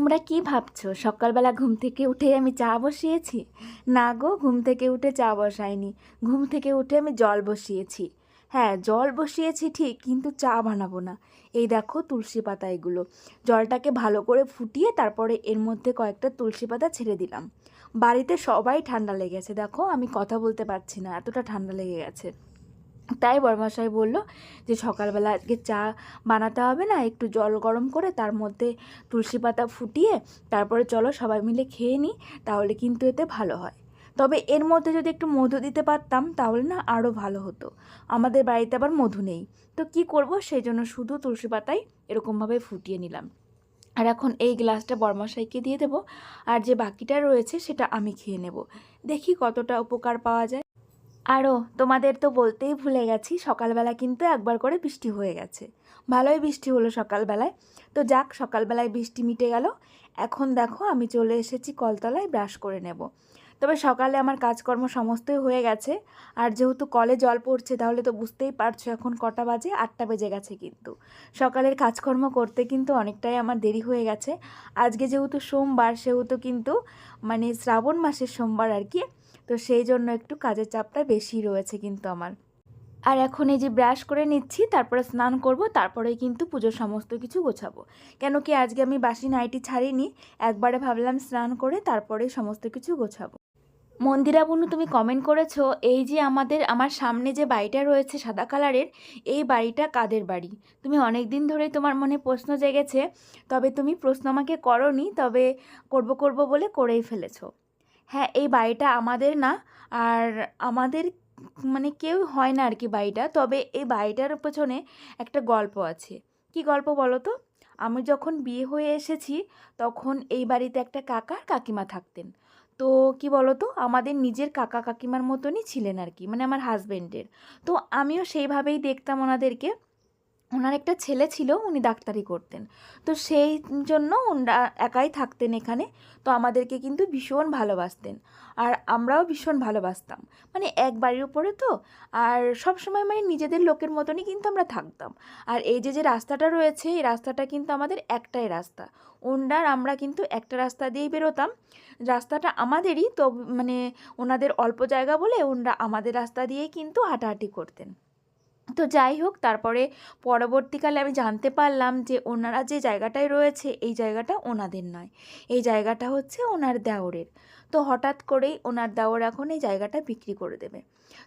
তোমরা কি ভাবছ? সকালবেলা ঘুম থেকে উঠে আমি চা বসিয়েছি? না গো, ঘুম থেকে উঠে চা বসাইনি। ঘুম থেকে উঠে আমি জল বসিয়েছি। হ্যাঁ জল বসিয়েছি ঠিক, কিন্তু চা বানাবো না। এই দেখো তুলসী পাতা এগুলো। জলটাকে ভালো করে ফুটিয়ে তারপরে এর মধ্যে কয়েকটা তুলসী পাতা ছেড়ে দিলাম। বাড়িতে সবাই ঠান্ডা লেগেছে। দেখো আমি কথা বলতে পারছি না, এতটা ঠান্ডা লেগে গেছে। তাই বড়মশাই বলল যে সকালবেলা আজকে চা বানাতে হবে না, একটু জল গরম করে তার মধ্যে তুলসী পাতা ফুটিয়ে তারপরে চলো সবাই মিলে খেয়ে নিই, তাহলে কিন্তু এতে ভালো হয়। তবে এর মধ্যে যদি একটু মধু দিতে পারতাম তাহলে না আরও ভালো হতো। আমাদের বাড়িতে আবার মধু নেই। তো কি করব সেই জন্য শুধু তুলসী পাতাই এরকমভাবে ফুটিয়ে নিলাম। আর এখন এই গ্লাসটা বর্মশাইকে দিয়ে দেবো। আর যে বাকিটা রয়েছে সেটা আমি খেয়ে নেব। দেখি কতটা উপকার পাওয়া যায়। আরও তোমাদের তো বলতেই ভুলে গেছি, সকালবেলা কিন্তু একবার করে বৃষ্টি হয়ে গেছে। ভালোই বৃষ্টি হলো সকালবেলায়। তো যাক, সকালবেলায় বৃষ্টি মিটে গেল। এখন দেখো, আমি চলে এসেছি কলতলায় ব্রাশ করে নেব। তবে সকালে আমার কাজকর্ম সমস্তই হয়ে গেছে। আর যেহেতু কলে জল পড়ছে, তাহলে তো বুঝতেই পারছ এখন কটা বাজে, আটটা বেজে গেছে কিন্তু। সকালের কাজকর্ম করতে কিন্তু অনেকটাই আমার দেরি হয়ে গেছে। আজকে যেহেতু সোমবার, সেহেতু কিন্তু মানে শ্রাবণ মাসের সোমবার আর কি তো সেই জন্য একটু কাজের চাপটা বেশি রয়েছে কিন্তু আমার। আর এখন এই যে ব্রাশ করে নিচ্ছি, তারপরে স্নান করব তারপরে কিন্তু পুজোর সমস্ত কিছু গোছাবো। কেন কি আজকে আমি বাসি নাইটি ছাড়িনি, একবারে ভাবলাম স্নান করে তারপরে সমস্ত কিছু গোছাবো। মন্দিরা বনু, তুমি কমেন্ট করেছ, এই যে আমাদের, আমার সামনে যে বাড়িটা রয়েছে সাদা কালারের, এই বাড়িটা কাদের বাড়ি? তুমি অনেক দিন ধরে তোমার মনে প্রশ্ন জেগেছে, তবে তুমি প্রশ্ন আমাকে করনি, তবে করব করব বলে করেই ফেলেছো। হ্যাঁ এই বাড়িটা আমাদের না। আর আমাদের মানে কেউ হয় না আর কি বাড়িটা। তবে এই বাড়িটার পেছনে একটা গল্প আছে। কি গল্প বলো তো? আমি যখন বিয়ে হয়ে এসেছি, তখন এই বাড়িতে একটা কাকা কাকিমা থাকতেন। তো কি তো? আমাদের নিজের কাকা কাকিমার মতনই ছিলেন আর কি মানে আমার হাজবেন্ডের তো আমিও সেইভাবেই দেখতাম ওনাদেরকে। ওনার একটা ছেলে ছিল, উনি ডাক্তারি করতেন। তো সেই জন্য ওনারা একাই থাকতেন এখানে। তো আমাদেরকে কিন্তু ভীষণ ভালোবাসতেন। আর আমরাও ভীষণ ভালোবাসতাম। মানে এক বাড়ির উপরে তো। আর সব সময় মানে নিজেদের লোকের মতনই কিন্তু আমরা থাকতাম। আর এই যে যে রাস্তাটা রয়েছে, এই রাস্তাটা কিন্তু আমাদের একটাই রাস্তা। ওনার আমরা কিন্তু একটা রাস্তা দিয়েই বেরোতাম। রাস্তাটা আমাদেরই, তো মানে ওনাদের অল্প জায়গা বলে ওনারা আমাদের রাস্তা দিয়েই কিন্তু হাঁটাহাঁটি করতেন। তো যাই হোক, তারপরে পরবর্তীকালে আমি জানতে পারলাম যে ওনারা যে জায়গাটায় রয়েছে, এই জায়গাটা ওনাদের নয়। এই জায়গাটা হচ্ছে ওনার দেওরের। তো হঠাৎ করেই ওনার দেওর এখন এই জায়গাটা বিক্রি করে দেবে।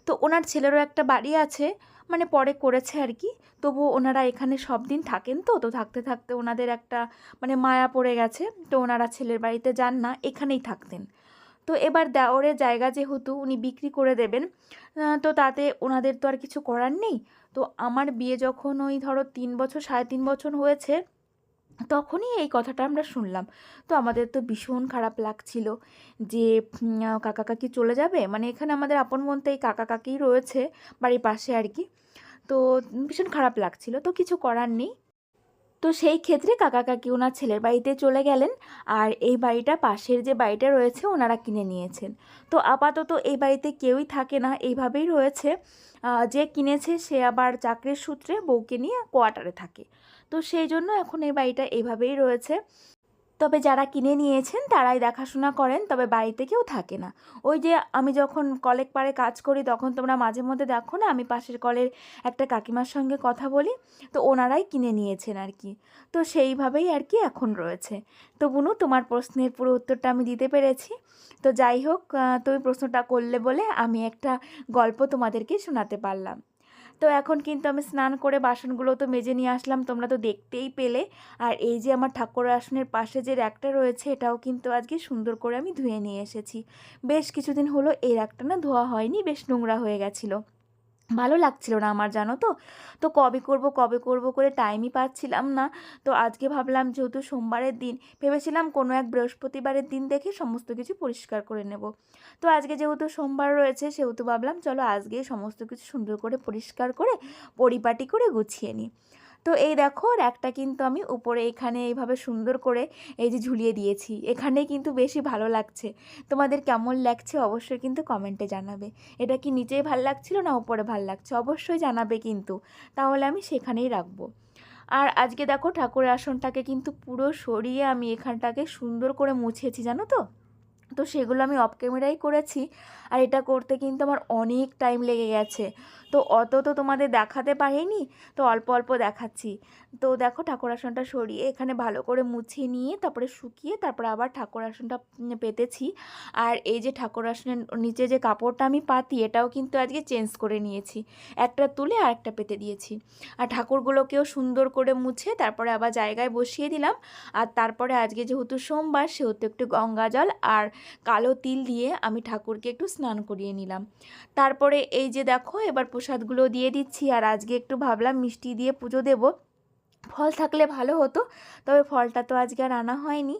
তো ওনার ছেলেরও একটা বাড়ি আছে মানে পরে করেছে আর কি। তবু ওনারা এখানে সব দিন থাকেন তো তো থাকতে থাকতে ওনাদের একটা মানে মায়া পড়ে গেছে। তো ওনারা ছেলের বাড়িতে যান না, এখানেই থাকতেন। তো এবার দেওরের জায়গা যেহেতু উনি বিক্রি করে দেবেন তো তাতে ওনাদের তো আর কিছু করার নেই। তো আমার বিয়ে যখন ওই ধরো তিন বছর, সাড়ে তিন বছর হয়েছে, তখনই এই কথাটা আমরা শুনলাম। তো আমাদের তো ভীষণ খারাপ লাগছিল যে কাকা কাকি চলে যাবে। মানে এখানে আমাদের আপন বলতে এই কাকা কাকিই রয়েছে বাড়ির পাশে আর কি। তো ভীষণ খারাপ লাগছিল। তো কিছু করার নেই। তো সেই ক্ষেত্রে কাকা কাকি ওনার ছেলের বাড়িতে চলে গেলেন আর এই বাড়িটা পাশের যে বাড়িটা রয়েছে ওনারা কিনে নিয়েছেন। তো আপাতত এই বাড়িতে কেউই থাকে না, এইভাবেই রয়েছে। যে কিনেছে সে আবার চাকরির সূত্রে বউকে নিয়ে কোয়ার্টারে থাকে। তো সেই জন্য এখন এই বাড়িটা এইভাবেই রয়েছে। তবে যারা কিনে নিয়েছেন তারাই দেখাশোনা করেন, তবে বাড়িতে কেউ থাকে না। ওই যে আমি যখন কলেক পাড়ে কাজ করি, তখন তোমরা মাঝে মধ্যে দেখো না, আমি পাশের কলের একটা কাকিমার সঙ্গে কথা বলি, তো ওনারাই কিনে নিয়েছেন আর কি। তো সেইভাবেই আর কি এখন রয়েছে। তো বুনু, তোমার প্রশ্নের পুরো উত্তরটা আমি দিতে পেরেছি। তো যাই হোক তুমি প্রশ্নটা করলে বলে আমি একটা গল্প তোমাদেরকে শোনাতে পারলাম। তো এখন কিন্তু আমি স্নান করে বাসনগুলো তো মেজে নিয়ে আসলাম, তোমরা তো দেখতেই পেলে। আর এই যে আমার ঠাকুর আসনের পাশে যে র্যাকটা রয়েছে, এটাও কিন্তু আজকে সুন্দর করে আমি ধুয়ে নিয়ে এসেছি। বেশ কিছুদিন হলো এই র্যাকটা না ধোয়া হয়নি, বেশ নোংরা হয়ে গেছিল। ভালো লাগছিল না আমার, জানো তো? তো কবে করব কবে করব করে টাইমই পাচ্ছিলাম না। তো আজকে ভাবলাম যেহেতু সোমবারের দিন, ভেবেছিলাম কোনো এক বৃহস্পতিবারের দিন দেখে সমস্ত কিছু পরিষ্কার করে নেব। তো আজকে যেহেতু সোমবার রয়েছে, সেহেতু ভাবলাম চলো আজকে সমস্ত কিছু সুন্দর করে পরিষ্কার করে পরিপাটি করে গুছিয়ে নিই। তো এই দেখো র্যাকটা কিন্তু আমি উপরে এখানে এইভাবে সুন্দর করে এই যে ঝুলিয়ে দিয়েছি। এখানে কিন্তু বেশি ভালো লাগছে। তোমাদের কেমন লাগছে অবশ্যই কিন্তু কমেন্টে জানাবে। এটা কি নিচেই ভালো লাগছিল না উপরে ভালো লাগছে? অবশ্যই জানাবে কিন্তু। তাহলে আমি সেখানেই রাখব। আর আজকে দেখো ঠাকুরের আসনটাকে কিন্তু পুরো সরিয়ে আমি এখানটাকে সুন্দর করে মুছেছি, জানো তো? তো সেগুলো আমি অফ ক্যামেরাই করেছি। আর এটা করতে কিন্তু আমার অনেক টাইম লেগে গেছে। তো অত তো তোমাদের দেখাতে পারিনি, তো অল্প অল্প দেখাচ্ছি। তো দেখো ঠাকুর আসনটা সরিয়ে এখানে ভালো করে মুছিয়ে নিয়ে তারপরে শুকিয়ে তারপরে আবার ঠাকুর আসনটা পেতেছি। আর এই যে ঠাকুর আসনের নিচে যে কাপড়টা আমি পাতি, এটাও কিন্তু আজকে চেঞ্জ করে নিয়েছি। একটা তুলে আর একটা পেতে দিয়েছি। আর ঠাকুরগুলোকেও সুন্দর করে মুছে তারপরে আবার জায়গায় বসিয়ে দিলাম। আর তারপরে আজকে যেহেতু সোমবার, সেহেতু একটু গঙ্গা জল আর কালো তিল দিয়ে আমি ঠাকুরকে একটু স্নান করিয়ে নিলাম। তারপরে এই যে দেখো, এবার প্রসাদগুলো দিয়ে দিচ্ছি আর আজকে একটু ভাবলাম মিষ্টি দিয়ে পুজো দেবো। ফল থাকলে ভালো হতো, তবে ফলটা তো আজকে আর আনা হয়নি।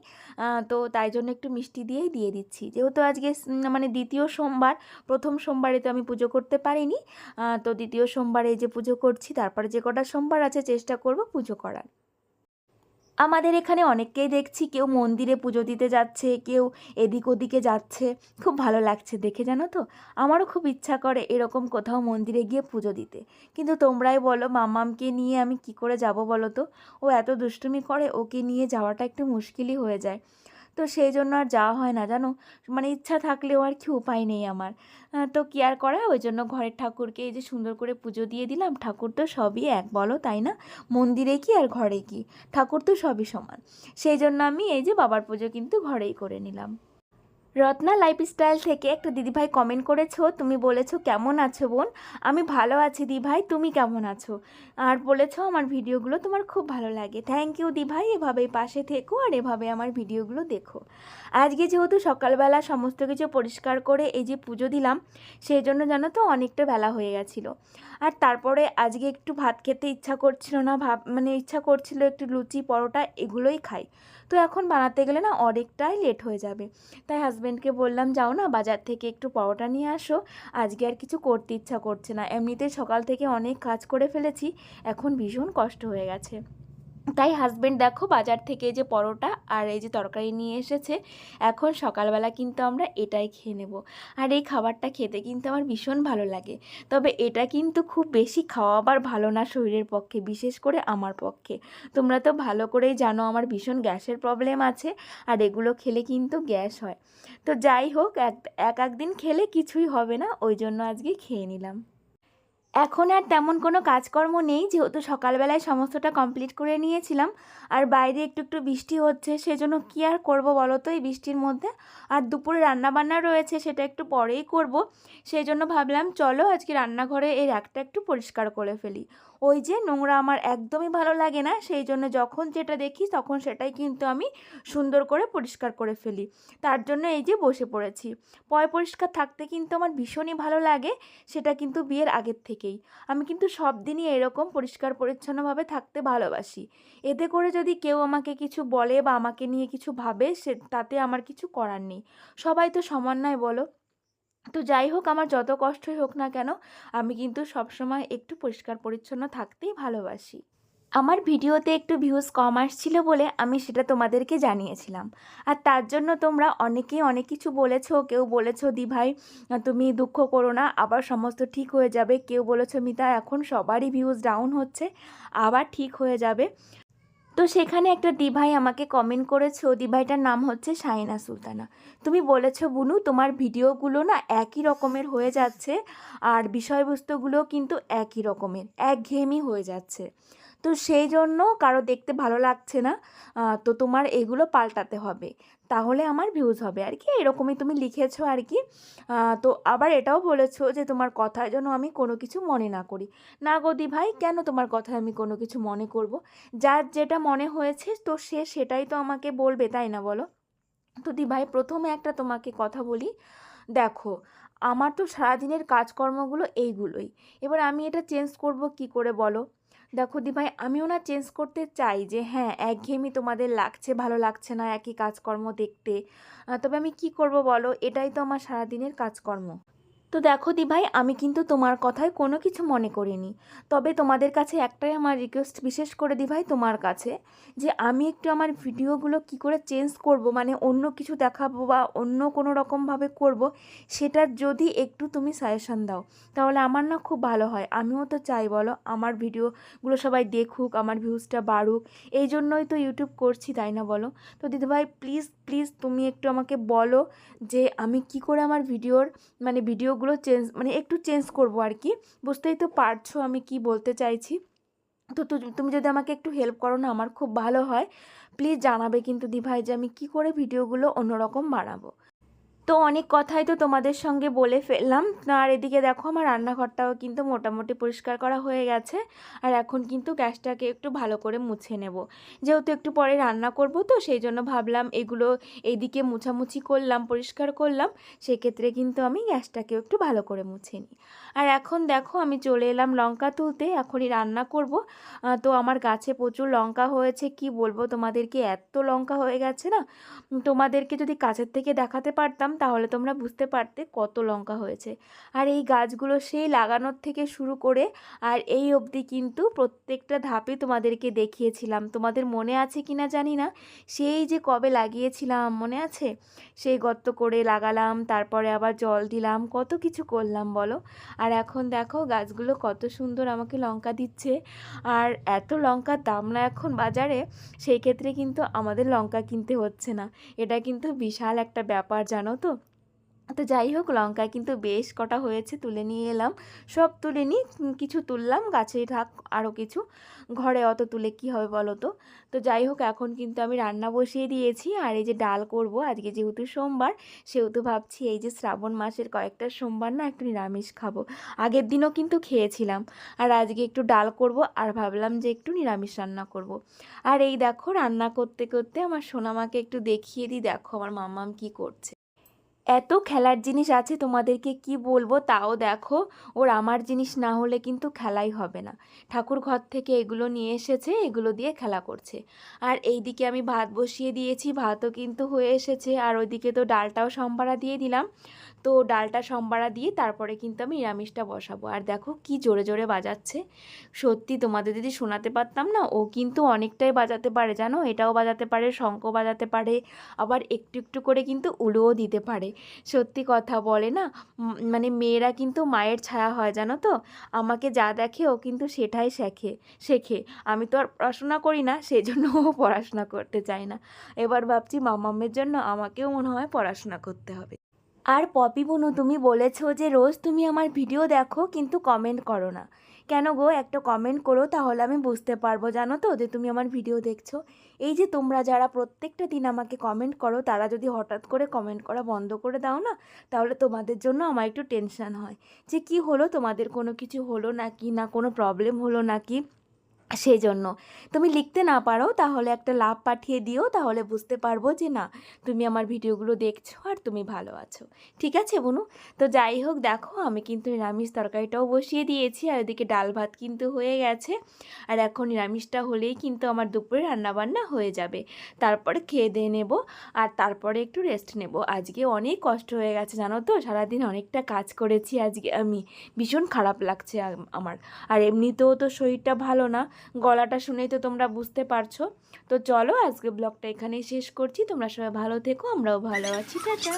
তো তাই জন্য একটু মিষ্টি দিয়েই দিয়ে দিচ্ছি। যেহেতু আজকে মানে দ্বিতীয় সোমবার, প্রথম সোমবারে তো আমি পুজো করতে পারিনি। তো দ্বিতীয় সোমবারে যে পুজো করছি, তারপরে যে কটা সোমবার আছে, চেষ্টা করব পুজো করার। আমাদের এখানে অনেককেই দেখছি, কেউ মন্দিরে পুজো দিতে যাচ্ছে, কেউ এদিক ওদিকে যাচ্ছে। খুব ভালো লাগছে দেখে, জানো তো? আমারও খুব ইচ্ছা করে এরকম কোথাও মন্দিরে গিয়ে পুজো দিতে। কিন্তু তোমরাই বলো, মামামকে নিয়ে আমি কি করে যাব বলো তো? ও এত দুষ্টুমি করে, ওকে নিয়ে যাওয়াটা একটু মুশকিলই হয়ে যায়। তো সেই জন্য আর যাওয়া হয় না, জানো? মানে ইচ্ছা থাকলেও আর কি উপায় নেই আমার। তো কি আর করা? ওই জন্য ঘরের ঠাকুরকে এই যে সুন্দর করে পুজো দিয়ে দিলাম। ঠাকুর তো সবই এক, বলো, তাই না? মন্দিরে কি আর ঘরে কি? ঠাকুর তো সবই সমান। সেই জন্য আমি এই যে বাবার পুজো কিন্তু ঘরেই করে নিলাম। রত্না লাইফস্টাইল থেকে একটা দিদিভাই কমেন্ট করেছ, তুমি বলেছ, কেমন আছো বোন? আমি ভালো আছি দিভাই, তুমি কেমন আছো? আর বলেছ, আমার ভিডিওগুলো তোমার খুব ভালো লাগে। থ্যাংক ইউ দিভাই, এভাবেই পাশে থেকো আর এভাবে আমার ভিডিওগুলো দেখো। আজকে যেহেতু সকালবেলা সমস্ত কিছু পরিষ্কার করে এই যে পুজো দিলাম সেই জন্য জানো তো অনেকটা বেলা হয়ে গেছিল। আর তারপরে আজকে একটু ভাত খেতে ইচ্ছা করছিল না, ভাব মানে ইচ্ছা করছিল একটু লুচি, পরোটা, এগুলোই খাই। তো এখন বানাতে গেলে না অনেকটাই লেট হয়ে যাবে। তাই হাজব্যান্ডকে বললাম, যাও না, বাজার থেকে একটু পরোটা নিয়ে আসো। আজকে আর কিছু করতে ইচ্ছা করছে না। এমনিতেই সকাল থেকে অনেক কাজ করে ফেলেছি। এখন ভীষণ কষ্ট হয়ে গেছে। তাই হাজব্যান্ড দেখো বাজার থেকে যে পরোটা আর এই যে তরকারি নিয়ে এসেছে, এখন সকালবেলা কিন্তু আমরা এটাই খেয়ে নেব। আর এই খাবারটা খেতে কিন্তু আমার ভীষণ ভালো লাগে। তবে এটা কিন্তু খুব বেশি খাওয়া আবার ভালো না শরীরের পক্ষে, বিশেষ করে আমার পক্ষে। তোমরা তো ভালো করেই জানো আমার ভীষণ গ্যাসের প্রবলেম আছে আর এগুলো খেলে কিন্তু গ্যাস হয়। তো যাই হোক, এক এক দিন খেলে কিছুই হবে না, ওই জন্য আজকে খেয়ে নিলাম। এখন আর তেমন কোনো কাজকর্ম নেই, যেহেতু সকালবেলায় সমস্তটা কমপ্লিট করে নিয়েছিলাম। আর বাইরে একটু একটু বৃষ্টি হচ্ছে, সেজন্য কি আর করব বলো তো এই বৃষ্টির মধ্যে? আর দুপুরে রান্নাবান্না রয়েছে, সেটা একটু পরেই করব। সেই জন্য ভাবলাম, চলো আজকে রান্নাঘরে এই রাগটা একটু পরিষ্কার করে ফেলি। ওই যে নোংরা আমার একদমই ভালো লাগে না, সেই জন্য যখন যেটা দেখি তখন সেটাই কিন্তু আমি সুন্দর করে পরিষ্কার করে ফেলি। তার জন্য এই যে বসে পড়েছি। পয় পরিষ্কার থাকতে কিন্তু আমার ভীষণই ভালো লাগে, সেটা কিন্তু বিয়ের আগের থেকেই। আমি কিন্তু সব দিনই এরকম পরিষ্কার পরিচ্ছন্নভাবে থাকতে ভালোবাসি। এতে করে যদি কেউ আমাকে কিছু বলে বা আমাকে নিয়ে কিছু ভাবে, সে তাতে আমার কিছু করার নেই। সবাই তো সমান নয় বলো। তো যাই হোক, আমার যত কষ্টই হোক না কেন, আমি কিন্তু সবসময় একটু পরিষ্কার পরিচ্ছন্ন থাকতেই ভালোবাসি। আমার ভিডিওতে একটু ভিউজ কম আসছিল বলে আমি সেটা তোমাদেরকে জানিয়েছিলাম। আর তার জন্য তোমরা অনেকেই অনেক কিছু বলেছ, কেউ বলেছ, দি ভাই, তুমি দুঃখ করো না, আবার সমস্ত ঠিক হয়ে যাবে। কেউ বলেছ, মিতা, এখন সবারই ভিউজ ডাউন হচ্ছে, আবার ঠিক হয়ে যাবে। তো সেখানে একটা দিভাই আমাকে কমেন্ট করেছে। ও দিভাইটার নাম হচ্ছে শাহিনা সুলতানা। তুমি বলেছ, বুনু, তোমার ভিডিওগুলো না একই রকমের হয়ে যাচ্ছে। আর বিষয়বস্তুগুলো কিন্তু একই রকমের, একঘেয়েমি হয়ে যাচ্ছে। তো সেই জন্য কারও দেখতে ভালো লাগছে না। তো তোমার এগুলো পাল্টাতে হবে। তাহলে আমার ভিউজ হবে আর কি এরকমই তুমি লিখেছো আর কি তো আবার এটাও বলেছ যে তোমার কথায় যেন আমি কোনো কিছু মনে না করি। না গো দি ভাই কেন তোমার কথায় আমি কোনো কিছু মনে করব? যার যেটা মনে হয়েছে, তো সে সেটাই তো আমাকে বলবে, তাই না বলো? তো দি ভাই প্রথমে একটা তোমাকে কথা বলি। দেখো, আমার তো সারাদিনের কাজকর্মগুলো এইগুলোই। এবার আমি এটা চেঞ্জ করব কি করে বলো? দেখো দিভাই আমিও না চেঞ্জ করতে চাই যে হ্যাঁ একঘেয়েমি তোমাদের লাগছে, ভালো লাগছে না, একই কাজকর্ম দেখতে। তবে আমি কি করব বলো? এটাই তো আমার সারাদিনের কাজকর্ম। তো দেখো দি ভাই আমি কিন্তু তোমার কথায় কোনো কিছু মনে করিনি। তবে তোমাদের কাছে একটাই আমার রিকোয়েস্ট বিশেষ করে দি ভাই তোমার কাছে, যে আমি একটু আমার ভিডিওগুলো কি করে চেঞ্জ করব মানে অন্য কিছু দেখাবো বা অন্য কোনো রকমভাবে করব, সেটার যদি একটু তুমি সাজেশন দাও, তাহলে আমার না খুব ভালো হয়। আমিও তো চাই, বলো, আমার ভিডিওগুলো সবাই দেখুক, আমার ভিউজটা বাড়ুক। এই জন্যই তো ইউটিউব করছি, তাই না বলো? তো দিদিভাই প্লিজ প্লিজ তুমি একটু আমাকে বলো যে আমি কি করে আমার ভিডিওর মানে ভিডিওগুলো চেঞ্জ মানে একটু চেঞ্জ করব আর কি। বুঝতেই তো পারছ আমি কি বলতে চাইছি। তু- তুমি যদি আমাকে একটু হেল্প করো না, আমার খুব ভালো হয়। প্লিজ জানাবে কিন্তু দিভাই যে আমি কি করে ভিডিওগুলো অন্যরকম বানাবো। তো অনেক কথাই তো তোমাদের সঙ্গে বলে ফেললাম। আর এদিকে দেখো আমার রান্নাঘরটাও কিন্তু মোটামুটি পরিষ্কার করা হয়ে গেছে। আর এখন কিন্তু গ্যাসটাকে একটু ভালো করে মুছে নেব। যেহেতু একটু পরে রান্না করব তো, সেই জন্য ভাবলাম এগুলো এইদিকে মুছামুছি করলাম, পরিষ্কার করলাম। সেক্ষেত্রে কিন্তু আমি গ্যাসটাকেও একটু ভালো করে মুছে নিই। আর এখন দেখো আমি চলে এলাম লঙ্কা তুলতে, এখনই রান্না করব। তো আমার গাছে প্রচুর লঙ্কা হয়েছে, কি বলব তোমাদেরকে? এত লঙ্কা হয়ে গেছে না? তোমাদেরকে যদি কাছের থেকে দেখাতে পারতাম তাহলে তোমরা বুঝতে পারতে কত লঙ্কা হয়েছে। আর এই গাছগুলো সেই লাগানোর থেকে শুরু করে আর এই অবধি কিন্তু প্রত্যেকটা ধাপে তোমাদেরকে দেখিয়েছিলাম। তোমাদের মনে আছে কিনা জানি না। সেই যে কবে লাগিয়েছিলাম, মনে আছে? সেই গর্ত করে লাগালাম, তারপরে আবার জল দিলাম, কত কিছু করলাম বলো? আর এখন দেখো গাছগুলো কত সুন্দর আমাকে লঙ্কা দিচ্ছে। আর এত লঙ্কার দাম না এখন বাজারে, সেই ক্ষেত্রে কিন্তু আমাদের লঙ্কা কিনতে হচ্ছে না। এটা কিন্তু বিশাল একটা ব্যাপার জানো তো? তো যাই হোক লঙ্কা কিন্তু বেশ কটা হয়েছে, তুলে নিয়ে এলাম। সব তুলে নিই কিছু তুললাম গাছেই থাক আরও কিছু। ঘরে অত তুলে কি হবে বলো তো? তো যাই হোক, এখন কিন্তু আমি রান্না বসিয়ে দিয়েছি। আর এই যে ডাল করব, আজকে যেহেতু সোমবার, সেহেতু ভাবছি এই যে শ্রাবণ মাসের কয়েকটা সোমবার না একটু নিরামিষ খাব। আগের দিনও কিন্তু খেয়েছিলাম। আর আজকে একটু ডাল করব, আর ভাবলাম যে একটু নিরামিষ রান্না করব। আর এই দেখো, রান্না করতে করতে আমার সোনামাকে একটু দেখিয়ে দিই। দেখো আমার মাম্মাম কি করছে। এত খেলার জিনিস আছে তোমাদেরকে কি বলব তাও দেখো। ওর আমার জিনিস না হলে কিন্তু খেলাই হবে না। ঠাকুর ঘর থেকে এগুলো নিয়ে এসেছে, এগুলো দিয়ে খেলা করছে। আর এই দিকে আমি ভাত বসিয়ে দিয়েছি, ভাতও কিন্তু হয়ে এসেছে। আর ওইদিকে তো ডালটাও সম্পাড়া দিয়ে দিলাম। তো ডালটা সম্বারা দিয়ে তারপরে কিন্তু আমি নিরামিষটা বসাবো। আর দেখো কি জোরে জোরে বাজাচ্ছে। সত্যি তোমাদের যদি শোনাতে পারতাম না, ও কিন্তু অনেকটাই বাজাতে পারে, জানো? এটাও বাজাতে পারে শঙ্খ বাজাতে পারে, আবার একটু একটু করে কিন্তু উলুও দিতে পারে। সত্যি কথা বলে না মানে মেয়েরা কিন্তু মায়ের ছায়া হয়, জানো তো? আমাকে যা দেখে ও কিন্তু সেটাই শেখে শেখে। আমি তো আর পড়াশোনা করি না সেই জন্য ও পড়াশোনা করতে চায় না। এবার ভাবছি মামামের জন্য আমাকেও মনে হয় পড়াশোনা করতে হবে। আর পপি বনু, তুমি বলেছ যে রোজ তুমি আমার ভিডিও দেখো, কিন্তু কমেন্ট করো না। কেন গো? একটা কমেন্ট করো, তাহলে আমি বুঝতে পারব, জানো তো? যে তুমি আমার ভিডিও দেখছ। এই যে তোমরা যারা প্রত্যেকটা দিন আমাকে কমেন্ট করো, তারা যদি হঠাৎ করে কমেন্ট করা বন্ধ করে দাও না, তাহলে তোমাদের জন্য আমার একটু টেনশন হয়। যে কি হলো? তোমাদের কোনো কিছু হলো নাকি? না কোনো প্রবলেম হলো নাকি? সেই জন্য তুমি লিখতে না পারো, তাহলে একটা লাভ পাঠিয়ে দিও, তাহলে বুঝতে পারব যে না, তুমি আমার ভিডিওগুলো দেখছ আর তুমি ভালো আছো। ঠিক আছে, বুনু? তো যাই হোক, দেখো, আমি কিন্তু নিরামিষ তরকারিটাও বসিয়ে দিয়েছি, আর এদিকে ডাল ভাত কিন্তু হয়ে গেছে। আর এখন নিরামিষটা হলেই কিন্তু আমার দুপুরে রান্নাবান্না হয়ে যাবে। তারপরে খেয়ে দিয়ে নেব, আর তারপরে একটু রেস্ট নেব। আজকে অনেক কষ্ট হয়ে গেছে, জানো তো? সারাদিন অনেকটা কাজ করেছি আজকে, আমি। ভীষণ খারাপ লাগছে আমার। আর এমনিতেও তো শরীরটা ভালো না। গলাটা শুনেই তো তোমরা বুঝতে পারছ। তো চলো আজকে ব্লগটা এখানেই শেষ করছি। তোমরা সবাই ভালো থেকো, আমরাও ভালো আছি। টাটা।